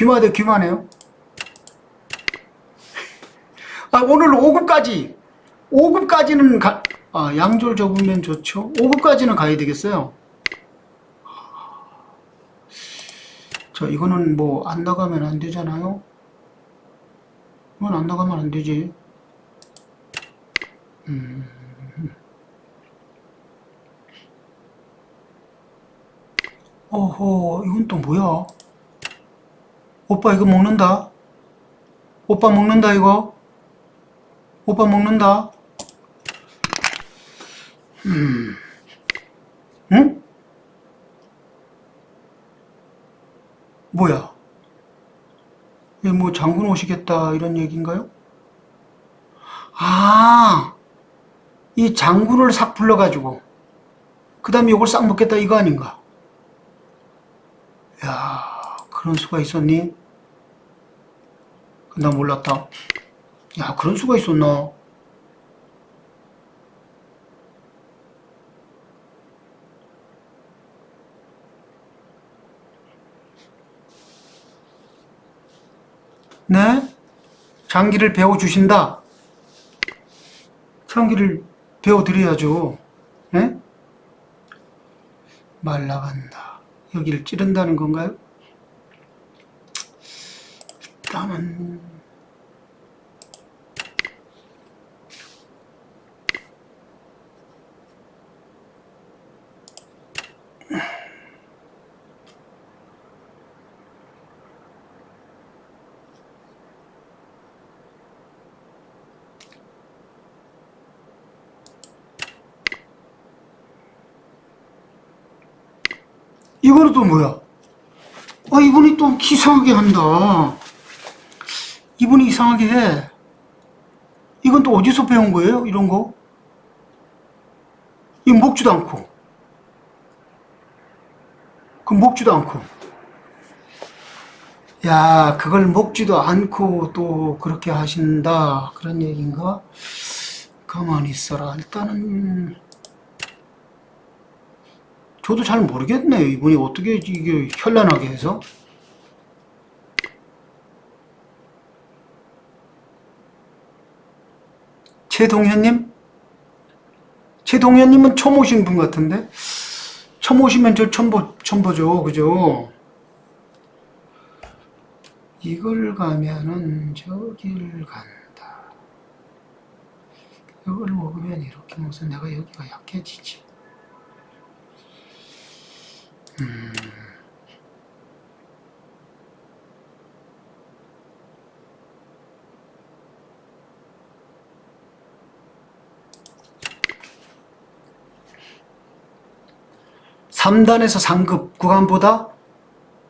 귀마대 귀마네요. 아, 오늘 5급까지, 5급까지는 가, 아, 양졸 접으면 좋죠. 5급까지는 가야 되겠어요. 자, 이거는 뭐, 안 나가면 안 되잖아요. 이건 안 나가면 안 되지. 음. 어허, 이건 또 뭐야? 오빠 이거 먹는다? 오빠 먹는다, 이거? 오빠 먹는다? 음. 응? 뭐야? 이뭐 장군 오시겠다 이런 얘기인가요? 아, 이 장군을 싹 불러가지고 그 다음에 이걸 싹 먹겠다 이거 아닌가? 야, 그런 수가 있었니? 나 몰랐다. 야, 그런 수가 있었나? 네? 장기를 배워 주신다? 장기를 배워 드려야죠. 네? 말 나간다. 여기를 찌른다는 건가요? 일단은 이거는 또 뭐야? 아, 이분이 또 이상하게 한다. 이분이 이상하게 해. 이건 또 어디서 배운 거예요? 이런 거? 이거 먹지도 않고. 그 먹지도 않고. 야, 그걸 먹지도 않고 또 그렇게 하신다. 그런 얘기인가? 가만히 있어라. 일단은, 저도 잘 모르겠네요. 이분이 어떻게 이게 현란하게 해서. 최동현님? 최동현님은 처음 오신 분 같은데? 처음 오시면 저 처음, 보, 처음 보죠. 그죠? 이걸 가면은 저길 간다. 이걸 먹으면 이렇게 먹어서 내가 여기가 약해지지. 삼단에서 상급 구간보다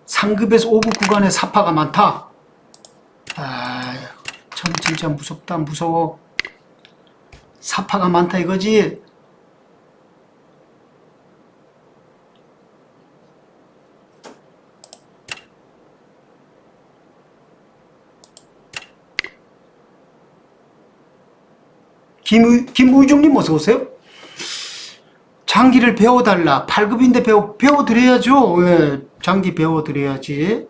상급에서 5급 구간에 사파가 많다. 아, 참 진짜 무섭다, 무서워. 사파가 많다 이거지. 김의, 김의중님 어서 오세요. 장기를 배워달라. 8급인데 배워, 배워드려야죠. 예, 장기 배워드려야지.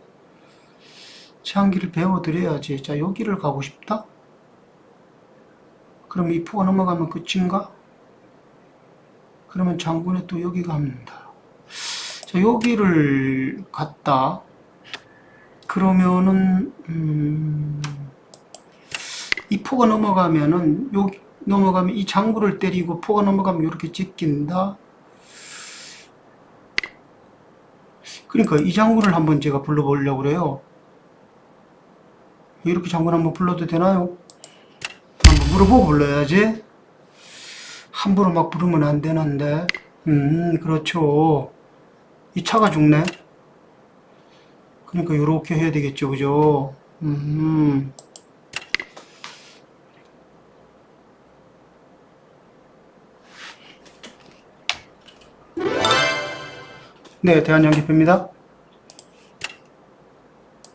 장기를 배워드려야지. 자, 여기를 가고 싶다? 그럼 이 포가 넘어가면 끝인가? 그러면 장군에 또 여기 갑니다. 자, 여기를 갔다. 그러면은, 음, 이 포가 넘어가면은, 여기, 넘어가면 이 장구를 때리고 포가 넘어가면 이렇게 찍힌다. 그러니까 이 장구를 한번 제가 불러보려고 그래요. 이렇게 장군 한번 불러도 되나요? 한번 물어보고 불러야지. 함부로 막 부르면 안 되는데. 음, 그렇죠. 이 차가 죽네. 그러니까 이렇게 해야 되겠죠, 그죠? 음. 네, 대한연기표입니다.